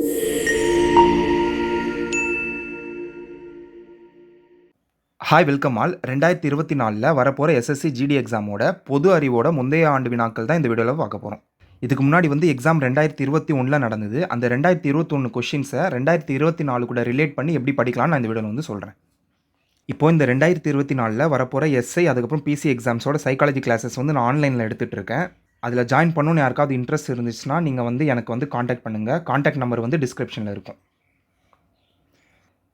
Hi welcome all ரெண்டாயிரத்தி இருபத்தி நாலில் வரப்போகிற எஸ்எஸ்சி ஜிடி எக்ஸாமோட பொது அறிவோட முந்தைய ஆண்டு வினாக்கள் தான் இந்த வீடியோவில் பார்க்க போகிறோம் இதுக்கு முன்னாடி வந்து எக்ஸாம் ரெண்டாயிரத்தி இருபத்தி ஒன்றில் நடந்தது. அந்த ரெண்டாயிரத்தி இருபத்தொன்று கொஷின்ஸை ரெண்டாயிரத்தி இருபத்தி நாலு கூட ரிலேட் பண்ணி எப்படி படிக்கலாம்னு நான் இந்த வீடியோவில் வந்து சொல்கிறேன் இப்போ இந்த ரெண்டாயிரத்தி இருபத்தி நாலில் வரப்போகிற எஸ்ஐ அதுக்கப்புறம் பிசி எக்ஸாம்ஸோட சைக்காலஜி கிளாஸஸ் வந்து நான் ஆன்லைனில் எடுத்துகிட்டு இருக்கேன். அதில் ஜாயின் பண்ணணும்னு யாருக்காவது இன்ட்ரெஸ்ட் இருந்துச்சுன்னா நீங்கள் வந்து எனக்கு வந்து காண்டாக்ட் பண்ணுங்கள் காண்டாக்ட் நம்பர் வந்து டிஸ்கிரிப்ஷனில் இருக்கும்.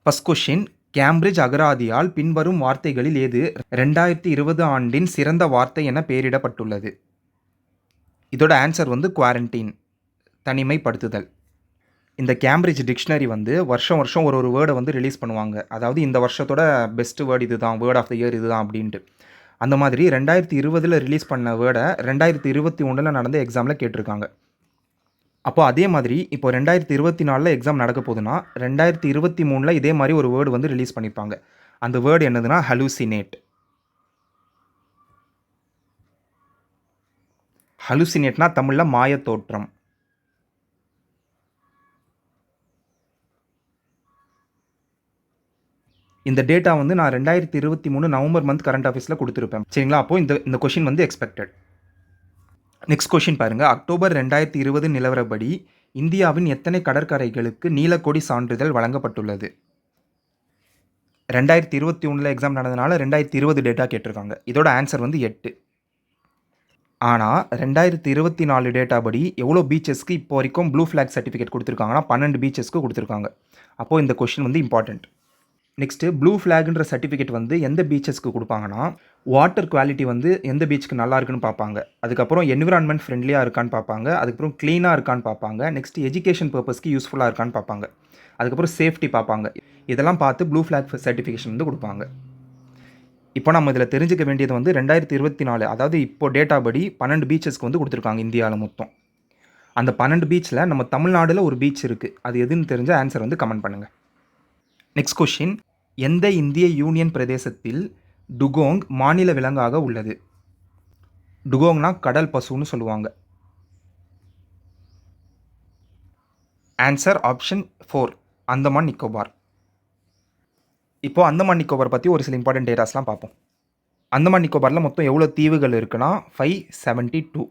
ஃபஸ்ட் கொஷின் கேம்பிரிட்ஜ் அகராதியால் பின்வரும் வார்த்தைகளில் ஏது? ரெண்டாயிரத்தி இருபது ஆண்டின் சிறந்த வார்த்தை என பெயரிடப்பட்டுள்ளது. இதோட ஆன்சர் வந்து குவாரண்டைன் தனிமைப்படுத்துதல். இந்த கேம்பிரிட்ஜ் டிக்ஷனரி வந்து வருஷம் வருஷம் ஒரு ஒரு வேர்டை வந்து ரிலீஸ் பண்ணுவாங்க. அதாவது இந்த வருஷத்தோட பெஸ்ட் வேர்டு இதுதான் வேர்ட் ஆஃப் த இயர் இதுதான் அப்படின்ட்டு. அந்த மாதிரி ரெண்டாயிரத்தி இருபதில் ரிலீஸ் பண்ண வேர்டை ரெண்டாயிரத்தி இருபத்தி ஒன்றில் நடந்த எக்ஸாமில் கேட்டிருக்காங்க. அப்போ அதே மாதிரி இப்போ ரெண்டாயிரத்தி இருபத்தி நாலில் எக்ஸாம் நடக்க போகுதுன்னா ரெண்டாயிரத்தி இருபத்தி மூணில் இதே மாதிரி ஒரு வேர்டு வந்து ரிலீஸ் பண்ணியிருப்பாங்க அந்த வேர்டு என்னதுன்னா ஹலூசினேட் ஹலூசினேட்னா தமிழில் மாயத்தோற்றம். இந்த டேட்டா வந்து நான் ரெண்டாயிரத்தி இருபத்தி மூணு நவம்பர் மந்த் கரண்ட் ஆஃபீஸில் கொடுத்துருப்பேன். சரிங்களா? அப்போது இந்த இந்த கொஷின் வந்து எக்ஸ்பெக்டட் நெக்ஸ்ட் கொஷின் பாருங்கள் அக்டோபர் ரெண்டாயிரத்தி இருபது நிலவரப்படி இந்தியாவின் எத்தனை கடற்கரைகளுக்கு நீலக்கொடி சான்றிதழ் வழங்கப்பட்டுள்ளது? ரெண்டாயிரத்தி இருபத்தி ஒன்றில் எக்ஸாம் நடந்தனால ரெண்டாயிரத்தி இருபது டேட்டா கேட்டிருக்காங்க. இதோட ஆன்சர் வந்து எட்டு. ஆனால் ரெண்டாயிரத்தி இருபத்தி நாலு டேட்டா படி எவ்வளோ பீச்சஸ்க்கு இப்போ வரைக்கும் ப்ளூ ஃப்ளாக் சர்டிஃபிகேட் கொடுத்துருக்காங்கன்னா பன்னெண்டு பீச்சஸ்க்கு கொடுத்துருக்காங்க. அப்போது இந்த கொஷின் வந்து இம்பார்ட்டண்ட் நெக்ஸ்ட்டு ப்ளூ ஃப்ளாக்ன்ற சர்டிஃபிகேட் வந்து எந்த பீச்சஸ்க்கு கொடுப்பாங்கன்னா வாட்டர் குவாலிட்டி வந்து எந்த பீச்சுக்கு நல்லா இருக்குன்னு பார்ப்பாங்க. அதுக்கப்புறம் என்விரான்மெண்ட் ஃப்ரெண்ட்லியாக இருக்கான்னு பார்ப்பாங்க. அதுக்கப்புறம் க்ளீனாக இருக்கான்னு பார்ப்பாங்க. நெக்ஸ்ட் எஜுகேஷன் பர்பஸ்க்கு யூஸ்ஃபுல்லாக இருக்கான்னு பார்ப்பாங்க. அதுக்கப்புறம் சேஃப்டி பார்ப்பாங்க. இதெல்லாம் பார்த்து ப்ளூ ஃப்ளாக் சர்டிஃபிகேஷன் வந்து கொடுப்பாங்க. இப்போ நம்ம இதில் தெரிஞ்சுக்க வேண்டியது வந்து ரெண்டாயிரத்தி இருபத்தி நாலு அதாவது இப்போ டேட்டா படி பன்னெண்டு பீச்சஸ்க்கு வந்து கொடுத்துருக்காங்க இந்தியாவில் மொத்தம். அந்த பன்னெண்டு பீச்சில் நம்ம தமிழ்நாடில் ஒரு பீச் இருக்குது அது எதுன்னு தெரிஞ்ச ஆன்சர் வந்து கமெண்ட் பண்ணுங்கள் நெக்ஸ்ட் கொஷின் எந்த இந்திய யூனியன் பிரதேசத்தில் டுகோங் மாநில விலங்காக உள்ளது? டுகோங்னா கடல் பசுன்னு சொல்லுவாங்க. Answer option four Andaman Nicobar. இப்போது அந்தமான் நிக்கோபார் பற்றி ஒரு சில இம்பார்ட்டன்ட் டேட்டாஸ்லாம் பார்ப்போம் அந்தமான் நிக்கோபாரில் மொத்தம் எவ்வளோ தீவுகள் இருக்குன்னா ஃபைவ் செவன்ட்டி டூ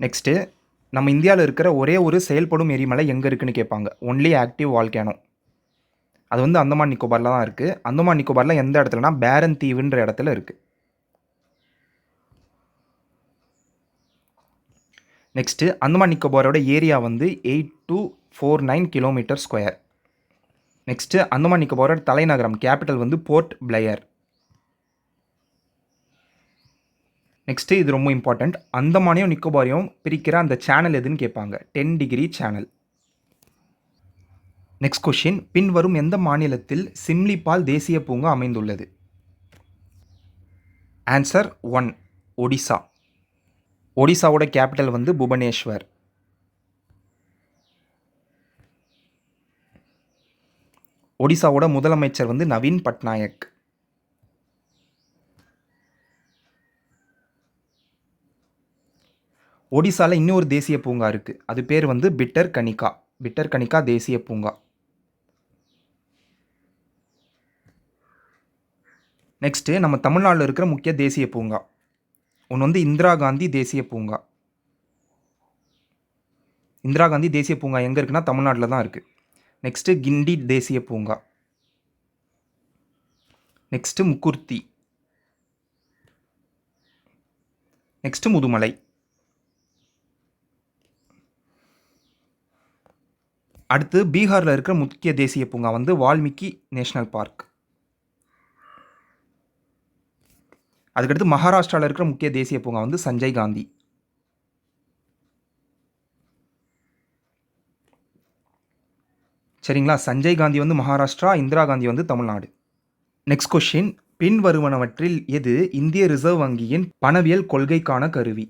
நெக்ஸ்ட்டு நம்ம இந்தியாவில் இருக்கிற ஒரே ஒரு செயல்படும் எரிமலை எங்கே இருக்குன்னு கேட்பாங்க ஒன்லி ஆக்டிவ் வால்கேனோ அது வந்து அந்தமான் நிக்கோபாரில் தான் இருக்குது அந்தமான் நிக்கோபாரில் எந்த இடத்துலனா பேரன் தீவுன்ற இடத்துல இருக்குது நெக்ஸ்ட்டு அந்தமான் நிக்கோபாரோட ஏரியா வந்து eight two four nine kilometre square. Next Andaman நிக்கோபாரோட தலைநகரம் கேபிட்டல் வந்து போர்ட் பிளேயர். நெக்ஸ்ட்டு இது ரொம்ப இம்பார்ட்டண்ட் அந்தமானையும் நிக்கோபாரையும் பிரிக்கிற அந்த சேனல் எதுன்னு கேட்பாங்க. Ten degree channel. Next question பின்வரும் எந்த மாநிலத்தில் சிம்லிபால் தேசிய பூங்கா அமைந்துள்ளது? Answer one Odisha. ஒடிசாவோட கேபிட்டல் வந்து புவனேஸ்வர். ஒடிசாவோட முதலமைச்சர் வந்து நவீன் பட்நாயக். ஒடிசாவில் இன்னொரு தேசிய பூங்கா இருக்குது அது பேர் வந்து பிட்டர் கனிகா பிட்டர் கனிகா தேசிய பூங்கா. நெக்ஸ்ட்டு நம்ம தமிழ்நாட்டில் இருக்கிற முக்கிய தேசிய பூங்கா. ஒன்று வந்து இந்திரா காந்தி தேசிய பூங்கா. இந்திரா காந்தி தேசிய பூங்கா எங்கே இருக்குன்னா தமிழ்நாட்டில் தான் இருக்குது நெக்ஸ்ட்டு கிண்டி தேசிய பூங்கா. நெக்ஸ்ட்டு முக்குர்த்தி. நெக்ஸ்ட்டு முதுமலை. அடுத்து பீகாரில் இருக்கிற முக்கிய தேசிய பூங்கா வந்து வால்மீகி நேஷ்னல் பார்க். அதுக்கடுத்து மகாராஷ்டிராவில் இருக்கிற முக்கிய தேசிய பூங்கா வந்து சஞ்சய் காந்தி. சரிங்களா? சஞ்சய் காந்தி வந்து மகாராஷ்டிரா இந்திரா காந்தி வந்து தமிழ்நாடு. நெக்ஸ்ட் கொஷின் பின்வருவனவற்றில் எது இந்திய ரிசர்வ் வங்கியின் பணவியல் கொள்கைக்கான கருவி?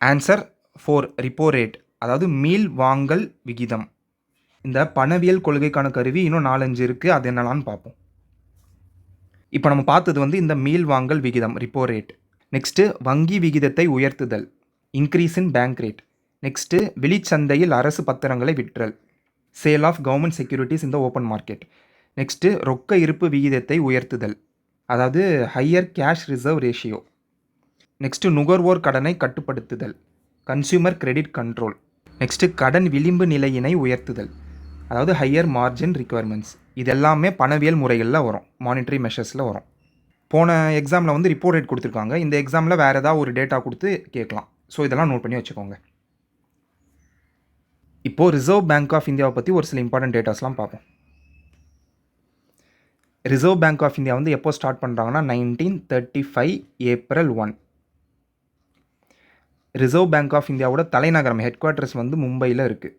ஆன்சர் ஃபோர் ரிப்போ ரேட் அதாவது மீள் வாங்கல் விகிதம். இந்த பணவியல் கொள்கைக்கான கருவி இன்னும் நாலஞ்சு இருக்குது அது என்னலான்னு பார்ப்போம் இப்போ நம்ம பார்த்தது வந்து இந்த மீள் வாங்கல் விகிதம் ரிப்போ ரேட் நெக்ஸ்ட்டு வங்கி விகிதத்தை உயர்த்துதல். Increase in bank rate next வெளிச்சந்தையில் அரசு பத்திரங்களை விற்றல். சேல் ஆஃப் கவர்மெண்ட் செக்யூரிட்டிஸ் இந்த ஓப்பன் மார்க்கெட் நெக்ஸ்ட்டு ரொக்க இருப்பு விகிதத்தை உயர்த்துதல். அதாவது higher cash reserve ratio next நுகர்வோர் கடனை கட்டுப்படுத்துதல். கன்சியூமர் கிரெடிட் கண்ட்ரோல் நெக்ஸ்ட்டு கடன் விளிம்பு நிலையினை உயர்த்துதல். அதாவது ஹையர் மார்ஜின் ரிக்குவயர்மெண்ட்ஸ் இது எல்லாமே பணவியல் முறைகளில் வரும். மானிட்டரி மெஷர்ஸில் வரும். போன எக்ஸாமில் வந்து ரிப்போர்ட் ரேட் கொடுத்துருக்காங்க. இந்த எக்ஸாமில் வேறு ஏதாவது ஒரு டேட்டா கொடுத்து கேட்கலாம். ஸோ இதெல்லாம் நோட் பண்ணி வச்சுக்கோங்க. இப்போது ரிசர்வ் பேங்க் ஆஃப் இந்தியாவை பற்றி ஒரு சில இம்பார்ட்டன்ட் டேட்டாஸ்லாம் பார்ப்போம். ரிசர்வ் பேங்க் ஆஃப் இந்தியா வந்து எப்போ ஸ்டார்ட் பண்ணுறாங்கன்னா nineteen thirty five April one reserve bank of இந்தியாவோட தலைநகரம் ஹெட் குவார்ட்டர்ஸ் வந்து மும்பையில் இருக்குது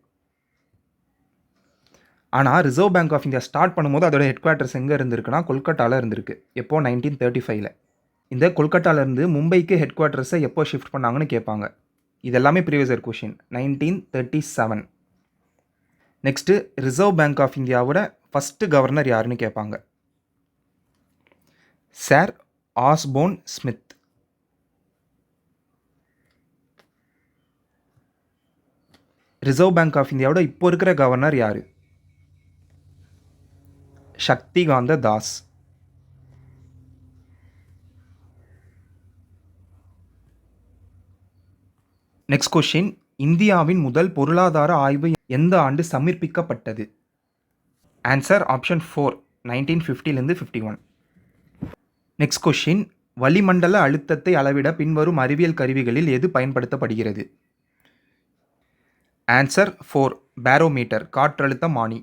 ஆனால் reserve bank of India start பண்ணும்போது அதோட ஹெட் குவார்ட்டர்ஸ் எங்கே இருந்திருக்குன்னா கொல்கட்டாவில் இருந்திருக்கு. எப்போ நைன்டீன் தேர்ட்டி ஃபைவ்ல இந்த கொல்கட்டாவிலேருந்து மும்பைக்கு ஹெட் குவார்ட்டர்ஸை எப்போ ஷிஃப்ட் பண்ணாங்கன்னு கேட்பாங்க இது எல்லாமே previous year question nineteen thirty seven next reserve bank of இந்தியாவோட ஃபஸ்ட்டு கவர்னர் யாருன்னு கேட்பாங்க sir Osborne Smith reserve bank of இந்தியாவோட இப்போ இருக்கிற கவர்னர் யார்? சக்திகாந்த தாஸ். நெக்ஸ்ட் கொஷின் இந்தியாவின் முதல் பொருளாதார ஆய்வு எந்த ஆண்டு சமர்ப்பிக்கப்பட்டது? ஆன்சர் ஆப்ஷன் ஃபோர் நைன்டீன் ஃபிஃப்டிலேருந்து ஃபிஃப்டி ஒன் நெக்ஸ்ட் கொஷின் வளிமண்டல அழுத்தத்தை அளவிட பின்வரும் அறிவியல் கருவிகளில் எது பயன்படுத்தப்படுகிறது? ஆன்சர் ஃபோர் பேரோமீட்டர் காற்றழுத்த மானி.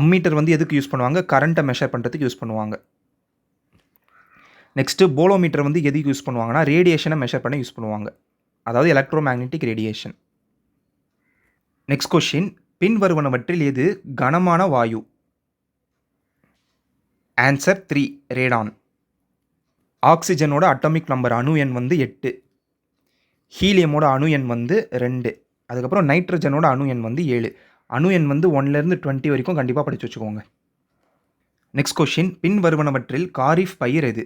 அம்மீட்டர் வந்து எதுக்கு யூஸ் பண்ணுவாங்க? கரண்ட்டை மெஷர் பண்ணுறதுக்கு யூஸ் பண்ணுவாங்க. நெக்ஸ்ட்டு போலோமீட்டர் வந்து எதுக்கு யூஸ் பண்ணுவாங்கன்னா ரேடியேஷனை மெஷர் பண்ண யூஸ் பண்ணுவாங்க. அதாவது electromagnetic radiation next question பின்வருவனவற்றில் எது கனமான வாயு? ஆன்சர் த்ரீ ரேடான் ஆக்சிஜனோட அட்டாமிக் நம்பர் அணு எண் வந்து எட்டு. ஹீலியமோட அணு எண் வந்து ரெண்டு. அதுக்கப்புறம் நைட்ரஜனோட அணு எண் வந்து ஏழு. அணு எண் வந்து ஒன்லேருந்து டுவெண்ட்டி வரைக்கும் கண்டிப்பாக படித்து வச்சுக்கோங்க. நெக்ஸ்ட் கொஷின் பின் வருவனவற்றில் காரிஃப் பயிர் எது?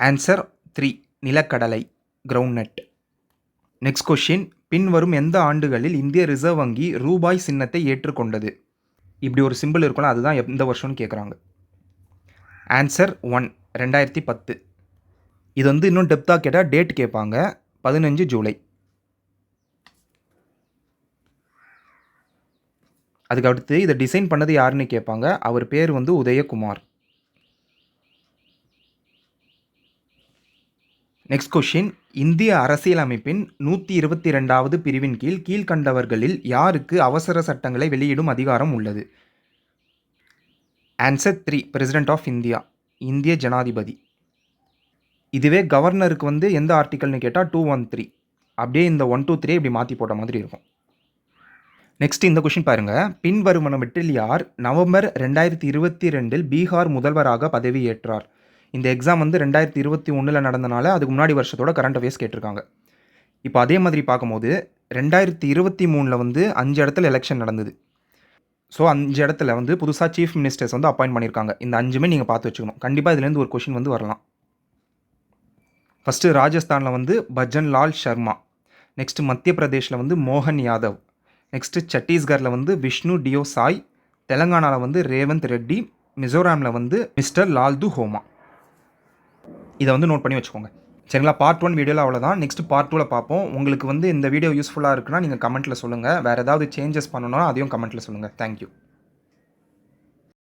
ஆன்சர் த்ரீ நிலக்கடலை. கிரவுண்ட்நட் நெக்ஸ்ட் கொஷின் பின்வரும் எந்த ஆண்டுகளில் இந்திய ரிசர்வ் வங்கி ரூபாய் சின்னத்தை ஏற்றுக்கொண்டது? இப்படி ஒரு சிம்பிள் இருக்கணும் அதுதான் எந்த வருஷம்னு கேட்குறாங்க ஆன்சர் ஒன் ரெண்டாயிரத்தி பத்து. இது வந்து இன்னும் டெப்த்தாக கேட்டால் டேட் கேட்பாங்க பதினஞ்சு ஜூலை. அதுக்கு அடுத்து இதை டிசைன் பண்ணது யாருன்னு கேட்பாங்க. அவர் பேர் வந்து உதயகுமார். நெக்ஸ்ட் கொஷின் இந்திய அரசியலமைப்பின் நூற்றி இருபத்தி ரெண்டாவது பிரிவின் கீழ் கீழ்கண்டவர்களில் யாருக்கு அவசர சட்டங்களை வெளியிடும் அதிகாரம் உள்ளது? Answer three president of India இந்திய ஜனாதிபதி. இதுவே கவர்னருக்கு வந்து எந்த ஆர்டிக்கல்னு கேட்டால் டூ ஒன் த்ரீ அப்படியே இந்த ஒன் டூ த்ரீ இப்படி மாற்றி போட்ட மாதிரி இருக்கும். நெக்ஸ்ட் இந்த கொஷின் பாருங்க. பின்வருவனவற்றில் யார்? நவம்பர் ரெண்டாயிரத்தி இருபத்தி ரெண்டில் பீகார் முதல்வராக பதவியேற்றார் இந்த எக்ஸாம் வந்து ரெண்டாயிரத்தி இருபத்தி ஒன்றில் நடந்தனால அதுக்கு முன்னாடி வருஷத்தோட கரண்ட் அஃபேர்ஸ் கேட்டிருக்காங்க. இப்போ அதே மாதிரி பார்க்கும்போது ரெண்டாயிரத்தி இருபத்தி மூணில் வந்து அஞ்சு இடத்துல எலெக்ஷன் நடந்தது. ஸோ அஞ்சு இடத்துல வந்து புதுசாக சீஃப் மினிஸ்டர்ஸ் வந்து அப்பாயிண்ட் பண்ணியிருக்காங்க இந்த அஞ்சுமே நீங்கள் பார்த்து வச்சுக்கணும். கண்டிப்பாக இதுலேருந்து ஒரு கொஷின் வந்து வரலாம். ஃபஸ்ட்டு ராஜஸ்தானில் வந்து பஜன் லால் சர்மா. நெக்ஸ்ட்டு மத்திய பிரதேஷில் வந்து மோகன் யாதவ். நெக்ஸ்ட்டு சத்தீஸ்கரில் வந்து விஷ்ணு டியோ சாய் தெலங்கானாவில் வந்து ரேவந்த் ரெட்டி மிசோராமில் வந்து மிஸ்டர் லால்து ஹோமா. இதை வந்து நோட் பண்ணி வச்சுக்கோங்க. சரிங்களா? பார்ட் ஒன் வீடியோவில் அவ்வளோதான் நெக்ஸ்ட் பார்ட் டூவில் பார்ப்போம். உங்களுக்கு வந்து இந்த வீடியோ யூஸ்ஃபுல்லாக இருக்குன்னா நீங்கள் கமெண்ட்டில் சொல்லுங்கள் வேறு ஏதாவது சேஞ்சஸ் பண்ணணும்னா அதையும் கமெண்ட்டில் சொல்லுங்கள் தேங்க்யூ